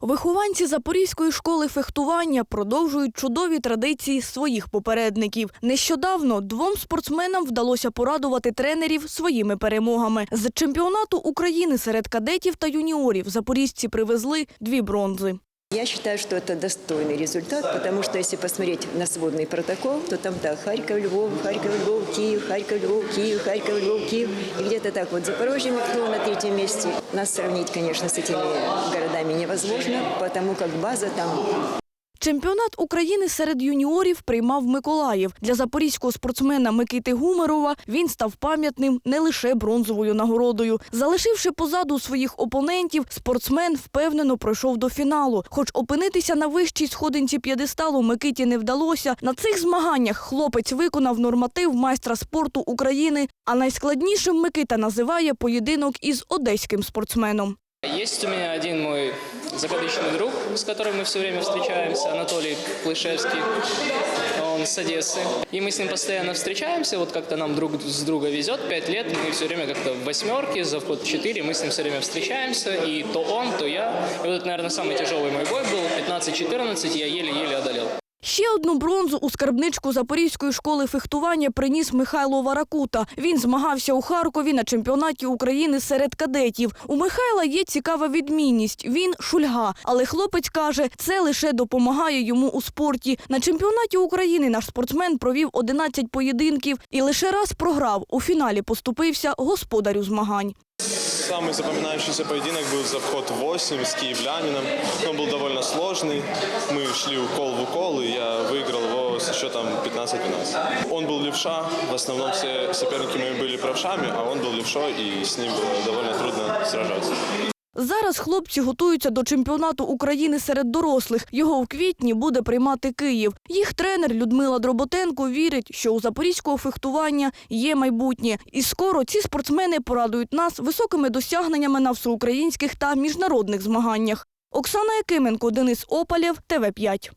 Вихованці Запорізької школи фехтування продовжують чудові традиції своїх попередників. Нещодавно двом спортсменам вдалося порадувати тренерів своїми перемогами. З чемпіонату України серед кадетів та юніорів запорізьці привезли дві бронзи. Я считаю, что это достойный результат, потому что если посмотреть на сводный протокол, то там так, Харьков, Львов, Харьков, Львов, Киев, Харьков, Львов, Киев, Харьков, Львов, Киев. И где-то так вот Запорожье мелькнуло на третьем месте. Нас сравнить, конечно, с этими городами невозможно, потому как база там Чемпіонат України серед юніорів приймав Миколаїв. Для запорізького спортсмена Микити Гумерова він став пам'ятним не лише бронзовою нагородою. Залишивши позаду своїх опонентів, спортсмен впевнено пройшов до фіналу. Хоч опинитися на вищій сходинці п'єдесталу Микиті не вдалося. На цих змаганнях хлопець виконав норматив майстра спорту України. А найскладнішим Микита називає поєдинок із одеським спортсменом. Есть у меня один мой закадычный друг, с которым мы все время встречаемся, Анатолий Плышевский. Он с Одессы. И мы с ним постоянно встречаемся. Вот как-то нам друг с друга везет. Пять лет мы все время как-то в восьмерке, за вход четыре. Мы с ним все время встречаемся. И то он, то я. И вот это, наверное, самый тяжелый мой бой был. 15-14 я еле-еле одолел. Ще одну бронзу у скарбничку Запорізької школи фехтування приніс Михайло Варакута. Він змагався у Харкові на чемпіонаті України серед кадетів. У Михайла є цікава відмінність. Він шульга, але хлопець каже, це лише допомагає йому у спорті. На чемпіонаті України наш спортсмен провів 11 поєдинків і лише раз програв. У фіналі поступився господарю змагань. Самый запоминающийся поединок был за вход 8 с киевлянином. Он был довольно сложный. Мы шли укол в укол, и я выиграл его с счетом 15-12. Он был левша, в основном все соперники мои были правшами, а он был левшой, и с ним было довольно трудно сражаться. Зараз хлопці готуються до чемпіонату України серед дорослих. Його у квітні буде приймати Київ. Їх тренер Людмила Дроботенко вірить, що у запорізького фехтування є майбутнє. І скоро ці спортсмени порадують нас високими досягненнями на всеукраїнських та міжнародних змаганнях. Оксана Якименко, Денис Опалєв, ТВ 5